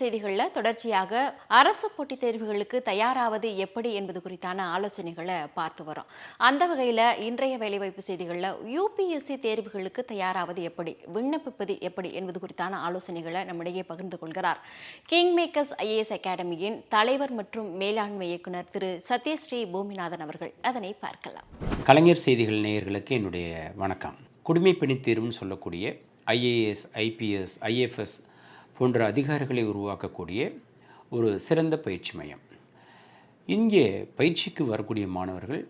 செய்திகளில் தொடர்ச்சியாக அரசு போட்டித் தேர்வுகளுக்கு தயாராவது எப்படி என்பது குறித்தான ஆலோசனைகளை பார்த்து வரோம். அந்த வகையில் இன்றைய வேலைவாய்ப்பு செய்திகளில் யூபிஎஸ்சி தேர்வுகளுக்கு தயாராவது எப்படி விண்ணப்பிப்பது எப்படி என்பது குறித்தான ஆலோசனைகளை நம்மிடையே பகிர்ந்து கொள்கிறார். கிங் மேக்கர்ஸ் ஐஏஎஸ் அகாடமியின் தலைவர் மற்றும் மேலாண்மை இயக்குனர் திரு சத்யஸ்ரீ பூமிநாதன் அவர்கள் அதனை பார்க்கலாம். கலைஞர் செய்திகள் நேயர்களுக்கு என்னுடைய வணக்கம். குடிமைப்பணி தேர்வுன்னு சொல்லக்கூடிய ஐஏஎஸ் ஐபிஎஸ் ஐஎஃப்எஸ் போன்ற அதிகாரிகளை உருவாக்கக்கூடிய ஒரு சிறந்த பயிற்சி மையம். இங்கே பயிற்சிக்கு வரக்கூடிய மாணவர்கள்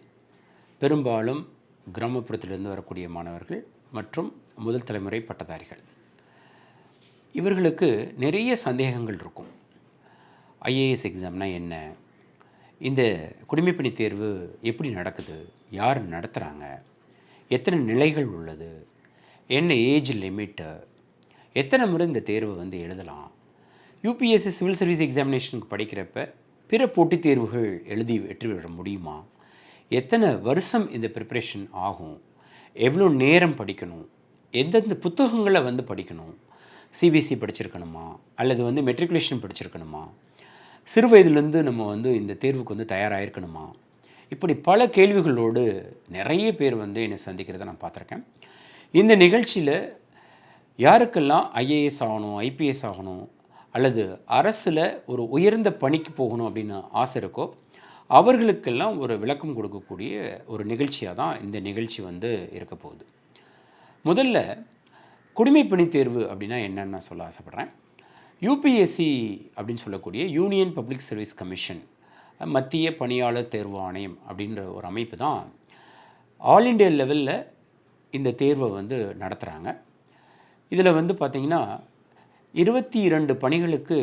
பெரும்பாலும் கிராமப்புறத்திலிருந்து வரக்கூடிய மாணவர்கள் மற்றும் முதல் தலைமுறை பட்டதாரிகள். இவர்களுக்கு நிறைய சந்தேகங்கள் இருக்கும். ஐஏஎஸ் எக்ஸாம்னால் என்ன? இந்த குடிமைப்பணி தேர்வு எப்படி நடக்குது? யார் நடத்துகிறாங்க எத்தனை நிலைகள் உள்ளது? என்ன ஏஜ் லிமிட்டு? எத்தனை முறை இந்த தேர்வை வந்து எழுதலாம்? யூபிஎஸ்சி சிவில் சர்வீஸ் எக்ஸாமினேஷனுக்கு படிக்கிறப்ப பிற போட்டித் தேர்வுகள் எழுதி வெற்றி பெற முடியுமா? எத்தனை வருஷம் இந்த ப்ரிப்ரேஷன் ஆகும்? எவ்வளோ நேரம் படிக்கணும்? எந்தெந்த புத்தகங்களை வந்து படிக்கணும்? சிபிஎஸ்சி படிச்சிருக்கணுமா? அல்லது வந்து மெட்ரிகுலேஷன் படிச்சிருக்கணுமா? சிறு வயதிலேருந்து நம்ம வந்து இந்த தேர்வுக்கு வந்து தயாராகிருக்கணுமா இப்படி பல கேள்விகளோடு நிறைய பேர் வந்து என்னை சந்திக்கிறத நான் பார்த்துருக்கேன். இந்த நிகழ்ச்சியில் யாருக்கெல்லாம் ஐஏஎஸ் ஆகணும் ஐபிஎஸ் ஆகணும் அல்லது அரசில் ஒரு உயர்ந்த பணிக்கு போகணும் அப்படின்னு ஆசை இருக்கோ அவர்களுக்கெல்லாம் ஒரு விளக்கம் கொடுக்கக்கூடிய ஒரு நிகழ்ச்சியாக தான் இந்த நிகழ்ச்சி வந்து இருக்க போகுது. முதல்ல குடிமைப்பணி தேர்வு அப்படின்னா என்னன்னு நான் சொல்ல ஆசைப்பட்றேன். யூபிஎஸ்சி அப்படின்னு சொல்லக்கூடிய யூனியன் பப்ளிக் சர்வீஸ் கமிஷன் மத்திய பணியாளர் தேர்வு ஆணையம் அப்படின்ற ஒரு அமைப்பு தான் ஆல் இண்டியா லெவலில் இந்த தேர்வை வந்து நடத்துகிறாங்க இதில் வந்து பார்த்திங்கன்னா இருபத்தி இரண்டு பணிகளுக்கு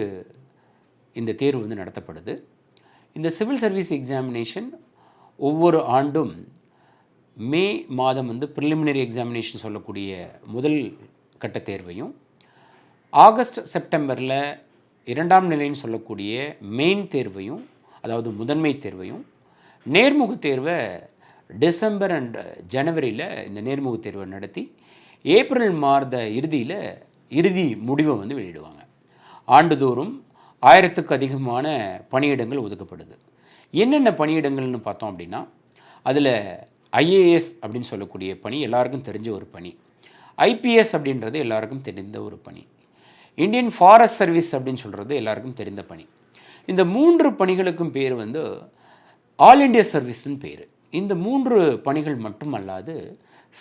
இந்த தேர்வு வந்து நடத்தப்படுது. இந்த சிவில் சர்வீஸ் எக்ஸாமினேஷன் ஒவ்வொரு ஆண்டும் மே மாதம் வந்து ப்ரிலிமினரி எக்ஸாமினேஷன் சொல்லக்கூடிய முதல் கட்ட தேர்வையும் ஆகஸ்ட் செப்டம்பரில் இரண்டாம் நிலைன்னு சொல்லக்கூடிய மெயின் தேர்வையும் அதாவது முதன்மை தேர்வையும் நேர்முக தேர்வை டிசம்பர் அண்ட் ஜனவரியில் இந்த நேர்முக தேர்வை நடத்தி ஏப்ரல் மாத இறுதியில் இறுதி முடிவை வந்து வெளியிடுவாங்க. ஆண்டுதோறும் ஆயிரத்துக்கு அதிகமான பணியிடங்கள் ஒதுக்கப்படுது. என்னென்ன பணியிடங்கள்னு பார்த்தோம் அப்படின்னா அதில் ஐஏஎஸ் அப்படின்னு சொல்லக்கூடிய பணி எல்லாருக்கும் தெரிஞ்ச ஒரு பணி. ஐபிஎஸ் அப்படின்றது எல்லாருக்கும் தெரிந்த ஒரு பணி. இந்தியன் ஃபாரஸ்ட் சர்வீஸ் அப்படின்னு சொல்கிறது எல்லாருக்கும் தெரிந்த பணி. இந்த மூன்று பணிகளுக்கும் பேர் வந்து ஆல் இண்டியா சர்வீஸ்ன்னு பேர். இந்த மூன்று பணிகள் மட்டுமல்லாது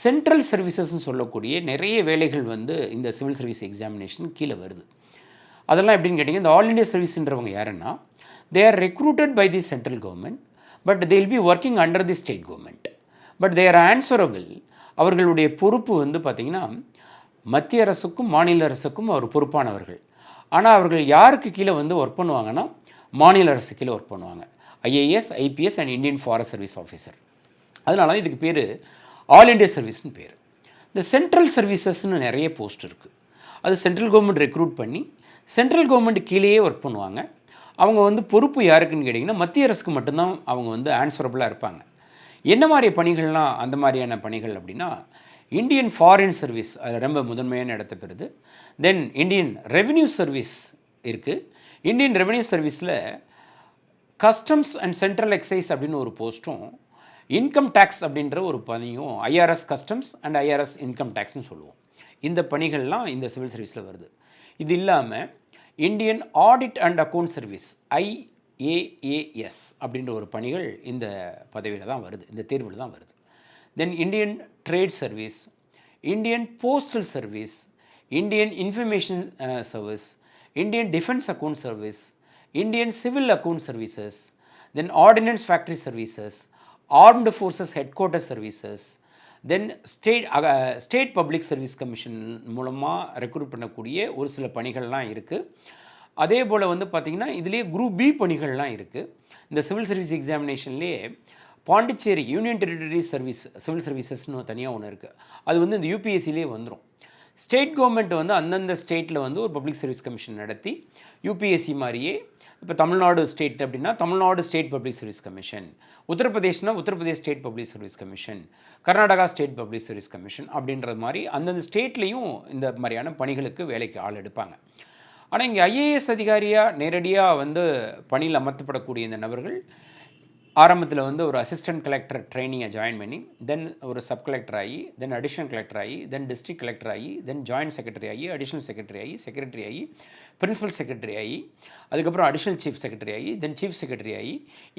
சென்ட்ரல் சர்வீசஸ்ன்னு சொல்லக்கூடிய நிறைய வேலைகள் வந்து இந்த சிவில் சர்வீஸ் எக்ஸாமினேஷன் கீழே வருது. அதெல்லாம் எப்படின்னு கேட்டிங்கன்னா இந்த ஆல் இண்டியா சர்வீஸ்ன்றவங்க யாருன்னா they are recruited by the central government but they will be working under the state government but they are answerable அவர்களுடைய பொறுப்பு வந்து பார்த்திங்கன்னா மத்திய அரசுக்கும் மாநில அரசுக்கும் அவர் பொறுப்பானவர்கள். ஆனால் அவர்கள் யாருக்கு கீழே வந்து ஒர்க் பண்ணுவாங்கன்னா மாநில அரசு கீழே ஒர்க் பண்ணுவாங்க. IAS IPS and Indian forest service officer அதனால இதுக்கு பேர் ஆல் இண்டியா சர்வீஸ்னு பேர். இந்த சென்ட்ரல் சர்வீசஸ்னு நிறைய போஸ்ட் இருக்குது அது சென்ட்ரல் கவர்மெண்ட் ரெக்ரூட் பண்ணி சென்ட்ரல் கவர்மெண்ட் கீழேயே ஒர்க் பண்ணுவாங்க. அவங்க வந்து பொறுப்பு யாருக்குன்னு கேட்டிங்கன்னா மத்திய அரசுக்கு மட்டும்தான் அவங்க வந்து ஆன்சரபுளாக இருப்பாங்க. என்ன மாதிரி பணிகள்லாம் அந்த மாதிரியான பணிகள் அப்படின்னா இந்தியன் ஃபாரின் சர்வீஸ் அது ரொம்ப முதன்மையான இடத்த பெறுது. தென் இந்தியன் ரெவென்யூ சர்வீஸ் இருக்குது இந்தியன் ரெவென்யூ சர்வீஸில் கஸ்டம்ஸ் அண்ட் சென்ட்ரல் எக்ஸைஸ் அப்படின்னு ஒரு போஸ்ட்டும் இன்கம் டேக்ஸ் அப்படின்ற ஒரு பணியும் IRS customs and IRS income டேக்ஸ்னு சொல்லுவோம். இந்த பணிகள்லாம் இந்த சிவில் சர்வீஸில் வருது. இது இல்லாமல் Indian audit and account service IAAS அப்படின்ற ஒரு பணிகள் இந்த பதவியில் தான் வருது. இந்த தேர்வில் தான் வருது. Then Indian trade service Indian postal service Indian information service Indian defence account service Indian civil account services then ordnance factory services armed forces headquarter services then state state public service commission மூலமாக recruit பண்ணக்கூடிய ஒரு சில பணிகள்லாம் இருக்குது அதே போல் வந்து பார்த்திங்கன்னா இதுலேயே group B பணிகள்லாம் இருக்குது இந்த civil service எக்ஸாமினேஷன்லேயே Pondicherry union territory service civil சர்வீசஸ்னு தனியாக ஒன்று இருக்குது அது வந்து இந்த யூபிஎஸ்சிலே வந்துடும் ஸ்டேட் கவர்மெண்ட் வந்து அந்தந்த ஸ்டேட்டில் வந்து ஒரு பப்ளிக் சர்வீஸ் கமிஷன் நடத்தி யூபிஎஸ்சி மாதிரியே இப்போ தமிழ்நாடு ஸ்டேட் அப்படின்னா Tamil Nadu state public service commission உத்தரப்பிரதேஷ்னா Uttar Pradesh state public service commission Karnataka state public service commission அப்படின்றது மாதிரி அந்தந்த ஸ்டேட்லேயும் இந்த மாதிரியான பணிகளுக்கு வேலைக்கு ஆள் எடுப்பாங்க. ஆனால் இங்கே ஐஏஎஸ் அதிகாரியாக நேரடியாக வந்து பணியில் அமர்த்தப்படக்கூடிய இந்த நபர்கள் ஆரம்பத்தில் வந்து ஒரு அசிஸ்டன்ட் கலெக்டர் ட்ரைனிங்கை ஜாயின் பண்ணி தென் ஒரு சப் கலெக்டர் ஆகி தென் அடிஷனல் கலெக்டர் ஆகி தென் டிஸ்ட்ரிக்ட் கலெக்டர் ஆகி தென் ஜாயின்ட் செக்ரட்டரி ஆகி அடிஷனல் செக்ரட்டரி ஆகி செக்ரட்டரி ஆகி பிரின்சிபல் செக்ரட்டரி ஆகி அதுக்கப்புறம் அடிஷனல் சீஃப் செக்ரட்டரி ஆகி தென் சீஃப் செக்ரட்டரி ஆகி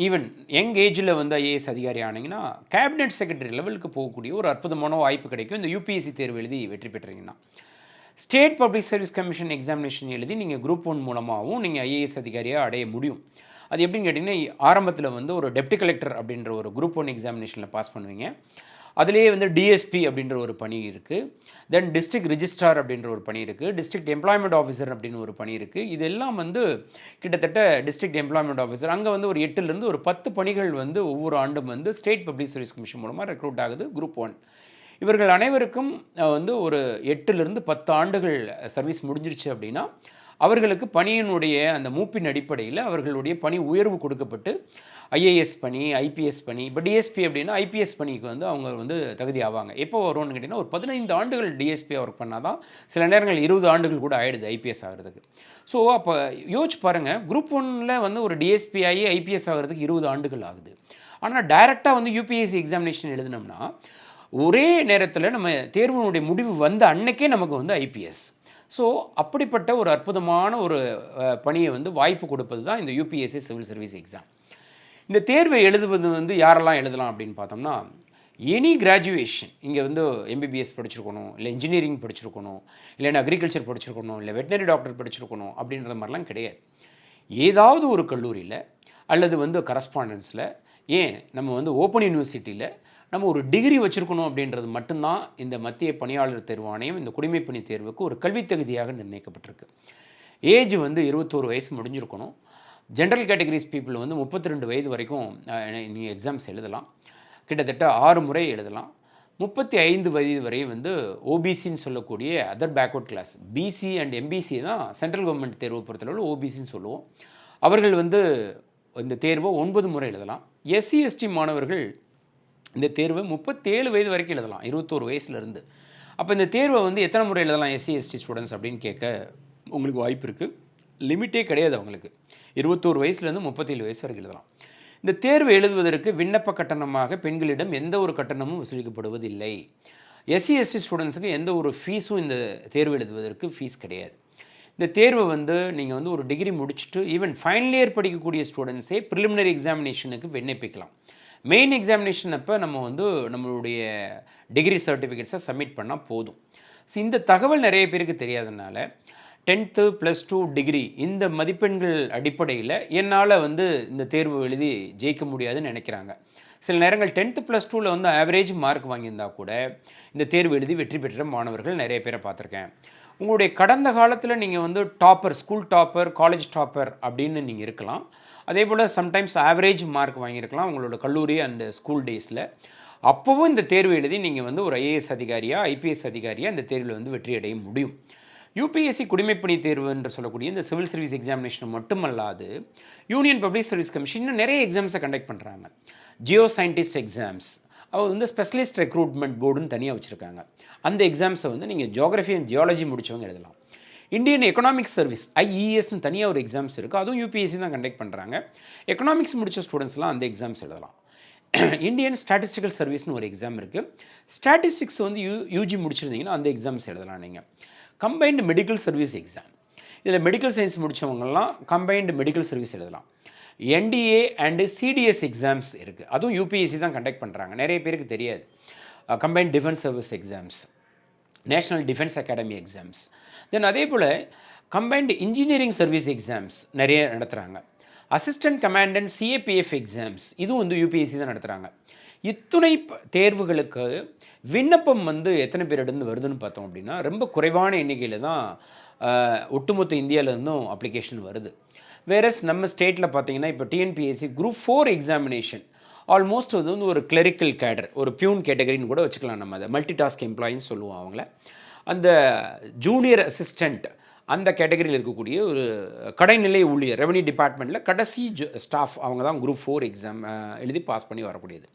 ஈவன் யங் ஏஜில் வந்து ஐஏஎஸ் அதிகாரி ஆனீங்கன்னா கேபினெட் செக்ரட்டரி லெவலுக்கு போகக்கூடிய ஒரு அற்புதமான வாய்ப்பு கிடைக்கும். இந்த யூபிஎஸ்சி தேர்வு எழுதி வெற்றி பெற்றீங்கன்னா. State public service commission examination எழுதி நீங்கள் குரூப் ஒன் மூலமாகவும் நீங்கள் ஐஏஎஸ் அதிகாரியாக அடைய முடியும். அது எப்படின்னு கேட்டிங்கன்னா ஆரம்பத்தில் வந்து ஒரு டெப்டி கலெக்டர் அப்படின்ற ஒரு குரூப் ஒன் எக்ஸாமினேஷனில் பாஸ் பண்ணுவீங்க. அதுலேயே வந்து டிஎஸ்பி அப்படின்ற ஒரு பணி இருக்குது தென் டிஸ்ட்ரிக்ட் ரிஜிஸ்ட்ரார் அப்படின்ற ஒரு பணி இருக்குது டிஸ்ட்ரிக்ட் எம்ப்ளாய்மெண்ட் ஆஃபீஸர் அப்படின்னு ஒரு பணி இருக்குது இதெல்லாம் வந்து கிட்டத்தட்ட டிஸ்ட்ரிக்ட் எம்ப்ளாய்மெண்ட் ஆஃபீஸர் அங்கே வந்து ஒரு எட்டுலேருந்து ஒரு பத்து பணிகள் வந்து ஒவ்வொரு ஆண்டும் வந்து ஸ்டேட் பப்ளிக் சர்வீஸ் கமிஷன் மூலமாக ரெக்ரூட் ஆகுது குரூப் ஒன் இவர்கள் அனைவருக்கும் வந்து ஒரு எட்டுலேருந்து பத்து ஆண்டுகள் சர்வீஸ் முடிஞ்சிருச்சு அப்படின்னா அவர்களுக்கு பணியினுடைய அந்த மூப்பின் அடிப்படையில் அவர்களுடைய பணி உயர்வு கொடுக்கப்பட்டு ஐஏஎஸ் பணி ஐபிஎஸ் பணி இப்போ டிஎஸ்பி அப்படின்னா ஐபிஎஸ் பணிக்கு வந்து அவங்க வந்து தகுதி ஆவாங்க. எப்போ வரும்னு கேட்டிங்கன்னா ஒரு பதினைந்து ஆண்டுகள் டிஎஸ்பி ஒர்க் பண்ணால் தான் சில நேரங்கள் இருபது ஆண்டுகள் கூட ஆகிடுது ஐபிஎஸ் ஆகிறதுக்கு. ஸோ அப்போ யோசிச்சு பாருங்கள் குரூப் ஒன்னில் வந்து ஒரு டிஎஸ்பி ஆகி ஐபிஎஸ் ஆகிறதுக்கு இருபது ஆண்டுகள் ஆகுது. ஆனால் டைரெக்டாக வந்து யூபிஎஸ்சி எக்ஸாமினேஷன் எழுதினோம்னா ஒரே நேரத்தில் நம்ம தேர்வினுடைய முடிவு வந்த அன்னைக்கே நமக்கு வந்து ஐபிஎஸ் ஸோ அப்படிப்பட்ட ஒரு அற்புதமான ஒரு பணியை வந்து வாய்ப்பு கொடுப்பது தான் இந்த யூபிஎஸ்சி சிவில் சர்வீஸ் எக்ஸாம் இந்த தேர்வை எழுதுவது வந்து யாரெல்லாம் எழுதலாம் அப்படின்னு பார்த்தோம்னா எனி கிராஜுவேஷன் இங்கே வந்து எம்பிபிஎஸ் படிச்சிருக்கணும் இல்லை இன்ஜினியரிங் படிச்சிருக்கணும் இல்லைன்னா அக்ரிகல்ச்சர் படிச்சிருக்கணும் இல்லை வெட்டினரி டாக்டர் படிச்சிருக்கணும் அப்படின்ற மாதிரிலாம் கிடையாது. ஏதாவது ஒரு கல்லூரியில் அல்லது வந்து கரஸ்பாண்டன்ஸில் ஏன் நம்ம வந்து ஓப்பன் யூனிவர்சிட்டியில் நம்ம ஒரு டிகிரி வச்சுருக்கணும் அப்படின்றது மட்டும்தான் இந்த மத்திய பணியாளர் தேர்வாணையம் இந்த குடிமைப்பணி தேர்வுக்கு ஒரு கல்வித் தகுதியாக நிர்ணயிக்கப்பட்டிருக்கு. ஏஜ் வந்து இருபத்தோரு வயசு முடிஞ்சிருக்கணும். ஜென்ரல் கேட்டகரிஸ் பீப்புள் வந்து முப்பத்தி ரெண்டு வயது வரைக்கும் நீங்கள் எக்ஸாம்ஸ் எழுதலாம். கிட்டத்தட்ட ஆறு முறை எழுதலாம். முப்பத்தி ஐந்து வயது வரை வந்து ஓபிசின்னு சொல்லக்கூடிய other backward class BC and MBC தான் சென்ட்ரல் கவர்மெண்ட் தேர்வு பொறுத்தளவில் ஓபிசின்னு சொல்லுவோம். அவர்கள் வந்து இந்த தேர்வை ஒன்பது முறை எழுதலாம். எஸ்சி எஸ்டி மாணவர்கள் இந்த தேர்வை முப்பத்தேழு வயது வரைக்கும் எழுதலாம் இருபத்தோரு வயசுலேருந்து. அப்போ இந்த தேர்வை வந்து எத்தனை முறை எழுதலாம் எஸ்சி எஸ்டி ஸ்டூடெண்ட்ஸ் அப்படின்னு கேட்க உங்களுக்கு வாய்ப்பு இருக்குது லிமிட்டே கிடையாது அவங்களுக்கு. இருபத்தோரு வயசுலேருந்து முப்பத்தேழு வயசு வரைக்கும் எழுதலாம். இந்த தேர்வு எழுதுவதற்கு விண்ணப்ப கட்டணமாக பெண்களிடம் எந்த ஒரு கட்டணமும் வசூலிக்கப்படுவதில்லை. எஸ்சி எஸ்டி ஸ்டூடெண்ட்ஸுக்கு எந்த ஒரு ஃபீஸும் இந்த தேர்வு எழுதுவதற்கு ஃபீஸ் கிடையாது. இந்த தேர்வை வந்து நீங்கள் வந்து ஒரு டிகிரி முடிச்சுட்டு ஈவன் ஃபைனல் இயர் படிக்கக்கூடிய ஸ்டூடெண்ட்ஸே ப்ரிலிமினரி எக்ஸாமினேஷனுக்கு விண்ணப்பிக்கலாம். மெயின் எக்ஸாமினேஷன் அப்போ நம்ம வந்து நம்மளுடைய டிகிரி சர்டிஃபிகேட்ஸை சப்மிட் பண்ணால் போதும். ஸோ இந்த தகவல் நிறைய பேருக்கு தெரியாதனால டென்த்து ப்ளஸ் டூ டிகிரி இந்த மதிப்பெண்கள் அடிப்படையில் என்னால் வந்து இந்த தேர்வு எழுதி ஜெயிக்க முடியாதுன்னு நினைக்கிறாங்க. சில நேரங்கள் டென்த்து ப்ளஸ் டூவில் வந்து ஆவரேஜ் மார்க் வாங்கியிருந்தா கூட இந்த தேர்வு எழுதி வெற்றி பெற்ற மாணவர்கள் நிறைய பேரை பார்த்துருக்கேன். உங்களுடைய கடந்த காலத்தில் நீங்கள் வந்து topper school topper college topper அப்படின்னு நீங்கள் இருக்கலாம். அதே போல் சம்டைம்ஸ் ஆவரேஜ் மார்க் வாங்கியிருக்கலாம் உங்களோட கல்லூரி அந்த ஸ்கூல் டேஸில். அப்போவும் இந்த தேர்வு எழுதி நீங்கள் வந்து ஒரு ஐஏஎஸ் அதிகாரியாக ஐபிஎஸ் அதிகாரியாக இந்த தேர்வில் வந்து வெற்றி அடைய முடியும். யூபிஎஸ்சி குடிமைப்பணி தேர்வு என்று சொல்லக்கூடிய இந்த சிவில் சர்வீஸ் எக்ஸாமினேஷன் மட்டுமல்லாது யூனியன் பப்ளிக் சர்வீஸ் கமிஷன் இன்னும் நிறைய எக்ஸாம்ஸை கண்டக்ட் பண்ணுறாங்க ஜியோ சயின்டிஸ்ட் எக்ஸாம்ஸ் அவர் வந்து ஸ்பெஷலிஸ்ட் ரெக்ரூட்மெண்ட் போர்டுன்னு தனியாக வச்சுருக்காங்க. அந்த எக்ஸாம்ஸை வந்து நீங்கள் ஜியோகிரஃபி அண்ட் ஜியாலஜி முடித்தவங்க எழுதலாம். இந்தியன் எக்கனாமிக் சர்வீஸ் ஐஇஎஸ்னு தனியாக ஒரு எக்ஸாம்ஸ் இருக்குது அதுவும் யூபிஎஸ்சி தான் கண்டக்ட் பண்ணுறாங்க எக்கனாமிக்ஸ் முடித்த ஸ்டூடெண்ட்ஸ்லாம் அந்த எக்ஸாம்ஸ் எழுதலாம். இந்தியன் ஸ்டாட்டிஸ்டிக்கல் சர்வீஸ்னு ஒரு எக்ஸாம் இருக்குது ஸ்டாட்டிஸ்டிக்ஸ் வந்து யூ யூஜி முடிச்சிருந்தீங்கன்னா அந்த எக்ஸாம்ஸ் எழுதலாம் நீங்கள் கம்பைன்டு மெடிக்கல் சர்வீஸ் எக்ஸாம் இதில் மெடிக்கல் சயின்ஸ் முடித்தவங்கலாம் கம்பைன்டு மெடிக்கல் சர்வீஸ் எழுதலாம். என்டிஏ அண்டு சிடிஎஸ் எக்ஸாம்ஸ் இருக்குது அதுவும் யூபிஎஸ்சி தான் கண்டக்ட் பண்ணுறாங்க நிறைய பேருக்கு தெரியாது. Combined defence service exams national defence academy exams then அதே போல் கம்பைன்டு இன்ஜினியரிங் சர்வீஸ் எக்ஸாம்ஸ் நிறைய நடத்துகிறாங்க அசிஸ்டன்ட் கமாண்டன்ட் சிஏபிஎஃப் எக்ஸாம்ஸ் இதுவும் வந்து யூபிஎஸ்சி தான் நடத்துகிறாங்க இத்துணை தேர்வுகளுக்கு விண்ணப்பம் வந்து எத்தனை பேரிடந்து வருதுன்னு பார்த்தோம் அப்படின்னா ரொம்ப குறைவான எண்ணிக்கையில் தான் ஒட்டுமொத்த இந்தியாவிலேருந்தும் அப்ளிகேஷன் வருது. வேறஸ் நம்ம ஸ்டேட்டில் பார்த்தீங்கன்னா இப்போ TNPSC group four examination almost அது வந்து ஒரு கிளரிக்கல் கேடர் ஒரு பியூன் கேட்டகரின்னு கூட வச்சுக்கலாம் நம்ம அதை. மல்டி டாஸ்க் எம்ப்ளாயின்னு சொல்லுவோம் அவங்கள. அந்த ஜூனியர் அசிஸ்டண்ட் அந்த கேட்டகரியில் இருக்கக்கூடிய ஒரு கடைநிலை ஊழியர் ரெவன்யூ டிபார்ட்மெண்ட்டில் கடைசி ஸ்டாஃப் அவங்க தான் குரூப் ஃபோர் எக்ஸாம் எழுதி பாஸ் பண்ணி வரக்கூடியது.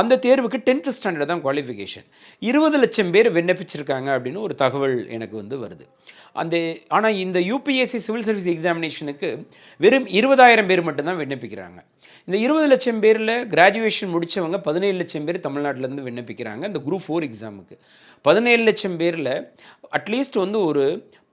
அந்த தேர்வுக்கு டென்த் ஸ்டாண்டர்ட் தான் குவாலிஃபிகேஷன் இருபது லட்சம் பேர் விண்ணப்பிச்சிருக்காங்க அப்படின்னு ஒரு தகவல் எனக்கு வந்து வருது. அந்த ஆனால் இந்த யூபிஎஸ்சி சிவில் சர்வீஸ் எக்ஸாமினேஷனுக்கு வெறும் இருபதாயிரம் பேர் மட்டும்தான் விண்ணப்பிக்கிறாங்க. இந்த இருபது லட்சம் பேரில் கிராஜுவேஷன் முடித்தவங்க பதினேழு லட்சம் பேர் தமிழ்நாட்டிலேருந்து விண்ணப்பிக்கிறாங்க. இந்த குரூப் ஃபோர் எக்ஸாமுக்கு பதினேழு லட்சம் பேரில் அட்லீஸ்ட் வந்து ஒரு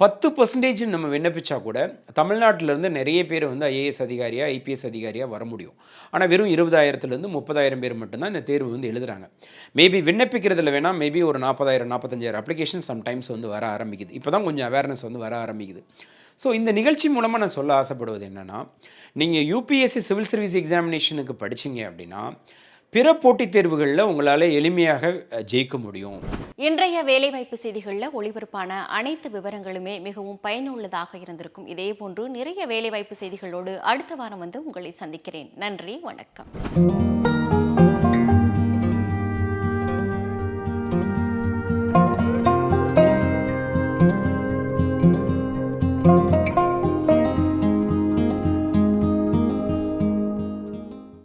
பத்து பர்சன்டேஜ் நம்ம விண்ணப்பிச்சா கூட தமிழ்நாட்டில் இருந்து நிறைய பேர் வந்து ஐஏஎஸ் அதிகாரியாக ஐபிஎஸ் அதிகாரியாக வர முடியும். ஆனால் வெறும் இருபதாயிரத்துலேருந்து முப்பதாயிரம் பேர் மட்டும்தான் இந்த தேர்வு வந்து எழுதுகிறாங்க மேபி விண்ணப்பிக்கிறதுல வேணால் மேபி ஒரு நாற்பதாயிரம் நாற்பத்தஞ்சாயிரம் அப்ளிகேஷன் சம்டைம்ஸ் வந்து வர ஆரம்பிக்குது. இப்போ தான் கொஞ்சம் அவேர்னஸ் வந்து வர ஆரம்பிக்குது. ஸோ இந்த நிகழ்ச்சி மூலமாக நான் சொல்ல ஆசைப்படுவது என்னென்னா நீங்கள் யூபிஎஸ்சி சிவில் சர்வீஸ் எக்ஸாமினேஷனுக்கு படிச்சீங்க அப்படின்னா பிற போட்டித் தேர்வுகளில் உங்களால் எளிமையாக ஜெயிக்க முடியும். இன்றைய வேலைவாய்ப்பு செய்திகளில் ஒளிபரப்பான அனைத்து விவரங்களுமே மிகவும் பயனுள்ளதாக இருந்திருக்கும். இதே போன்று நிறைய வேலைவாய்ப்பு செய்திகளோடு அடுத்த வாரம் வந்து உங்களை சந்திக்கிறேன். நன்றி வணக்கம்.